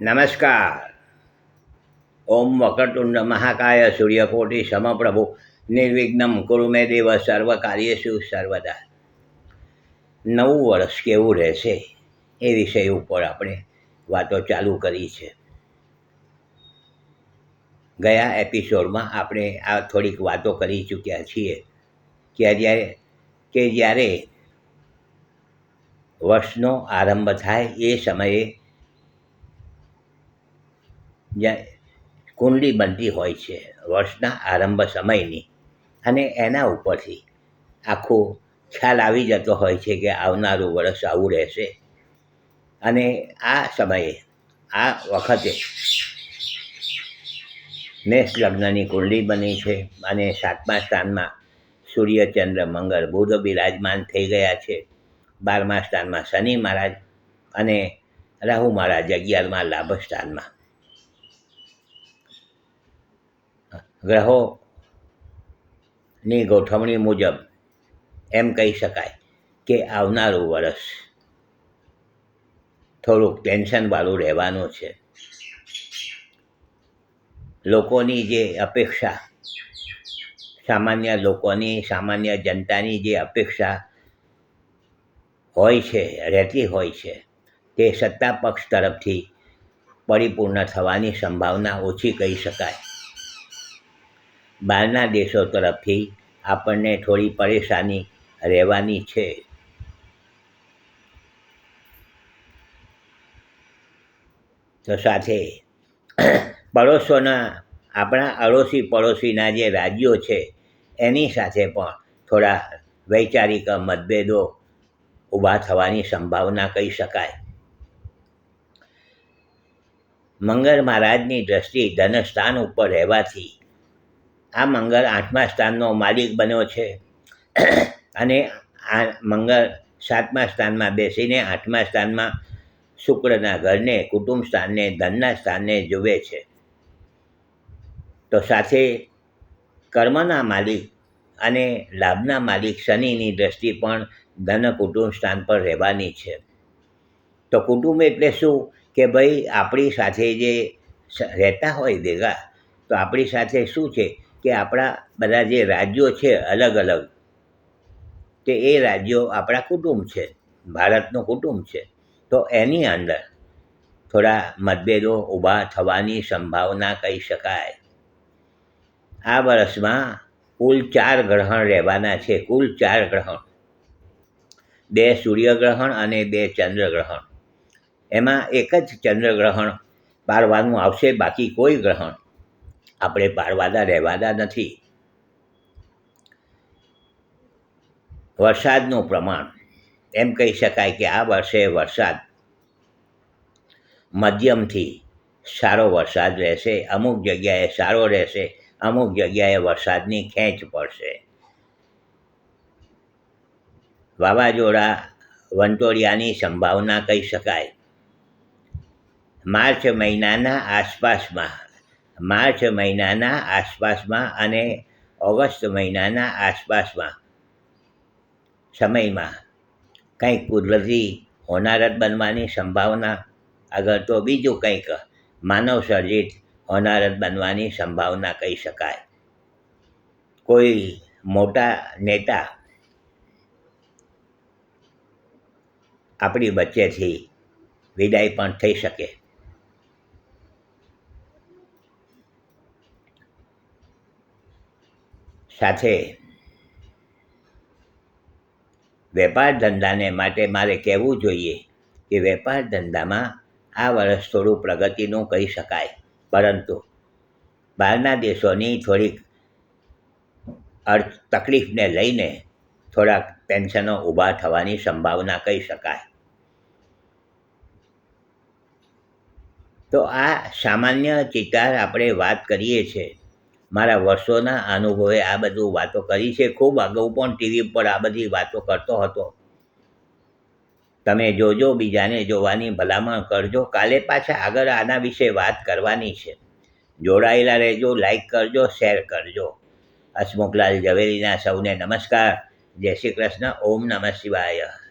નમસ્કાર. ઓમ વકટુંડ મહાકાય સૂર્યકોટી સમપ્રભુ. નિર્વિઘ્નમ કુરુ મે દેવ સર્વ કાર્યશુ સર્વદા. નવું વર્ષ કેવું રહેશે એ વિષય ઉપર આપણે વાતો ચાલુ કરી છે. ગયા એપિસોડમાં આપણે આ થોડીક વાતો કરી ચૂક્યા છીએ કે જ્યારે કે જ્યારે વર્ષનો આરંભ થાય એ સમયે જ્યાં કુંડલી બનતી હોય છે વર્ષના આરંભ સમયની. અને એના ઉપરથી આખો ખ્યાલ આવી જતો હોય છે કે આવનારું વર્ષ આવું રહેશે. અને આ સમયે, આ વખતે મેષ લગ્નની કુંડલી બની છે અને સાતમા સ્થાનમાં સૂર્ય ચંદ્ર મંગળ, બુધ બિરાજમાન થઈ ગયા છે. બારમા સ્થાનમાં શનિ મહારાજ અને રાહુ મહારાજ અગિયારમાં લાભ સ્થાનમાં. ગ્રહોની ગોઠવણી મુજબ એમ કહી શકાય કે આવનારું વર્ષ થોડુંક ટેન્શનવાળું રહેવાનું છે. લોકોની જે અપેક્ષા, સામાન્ય લોકોની, સામાન્ય જનતાની જે અપેક્ષા હોય છે, રહેતી હોય છે, તે સત્તા પક્ષ તરફથી પરિપૂર્ણ થવાની સંભાવના ઓછી કહી શકાય. બહારના દેશો તરફથી આપણને થોડી પરેશાની રહેવાની છે. તો સાથે પડોશોના, આપણા અડોશી પડોશીના જે રાજ્યો છે, એની સાથે પણ થોડા વૈચારિક મતભેદો ઊભા થવાની સંભાવના કહી શકાય. મંગળ મહારાજની દ્રષ્ટિ ધનસ્થાન ઉપર રહેવાથી આ મંગળ આઠમા સ્થાનનો માલિક બન્યો છે. અને આ મંગળ સાતમા સ્થાનમાં બેસીને આઠમા સ્થાનમાં શુક્રના ઘરને, કુટુંબ સ્થાનને, ધનના સ્થાનને જુએ છે. તો સાથે કર્મના માલિક અને લાભના માલિક શનિની દ્રષ્ટિ પણ ધન કુટુંબ સ્થાન પર રહેવાની છે. તો કુટુંબ એટલે શું? કે ભાઈ આપણી સાથે જે રહેતા હોય ભેગા, તો આપણી સાથે શું છે? કે આપણા બધા જે રાજ્યો છે અલગ અલગ તે એ રાજ્યો આપણા કુટુંબ છે, ભારતનું કુટુંબ છે, તો એની અંદર થોડા મતભેદો ઊભા થવાની સંભાવના કહી શકાય. આ વર્ષમાં કુલ ચાર ગ્રહણ રહેવાના છે, કુલ ચાર ગ્રહણ. બે સૂર્યગ્રહણ અને બે ચંદ્રગ્રહણ. એમાં એક જ ચંદ્રગ્રહણ પાડવાનું આવશે, બાકી કોઈ ગ્રહણ આપણે પારવાદા રહેવાદા નથી. વરસાદનું પ્રમાણ, એમ કહી શકાય કે આ વર્ષે વરસાદ મધ્યમથી સારો વરસાદ રહેશે, અમુક જગ્યાએ સારો રહેશે, અમુક જગ્યાએ વરસાદની ખેંચ પડશે. વાવાઝોડા વંટોળિયાની સંભાવના કહી શકાય. માર્ચ મહિનાના આસપાસમાં માર્ચ મહિનાના આસપાસમાં અને ઓગસ્ટ મહિનાના આસપાસમાં સમયમાં કંઈક કુદરતી હોનારત બનવાની સંભાવના આગળ તો બીજું કંઈક માનવ સર્જિત હોનારત બનવાની સંભાવના કહી શકાય. કોઈ મોટા નેતા આપણી વચ્ચેથી વિદાય પણ થઈ શકે. સાથે. વેપાર ધંધાને માટે મારે કહેવું જોઈએ કે વેપાર ધંધામાં આ વર્ષ થોડું પ્રગતિનું કહી શકાય. પરંતુ બહારના દેશોની થોડીક અર્થ તકલીફને લઈને થોડાક ટેન્શનો ઊભા થવાની સંભાવના કહી શકાય. તો આ સામાન્ય ચિતાર આપણે વાત કરીએ છીએ. મારા વર્ષોના અનુભવે આ બધું વાતો કરી છે. ખૂબ અગાઉ પણ ટીવી પર આ બધી વાતો કરતો હતો. તમે જોજો, બીજાને જોવાની ભલામણ કરજો. કાલે પાછા આગળ આના વિશે વાત કરવાની છે. જોડાયેલા રહેજો, લાઈક કરજો, શેર કરજો. હસમુખલાલ ઝવેરીના સૌને નમસ્કાર. જય શ્રી કૃષ્ણ. ઓમ નમઃ શિવાય.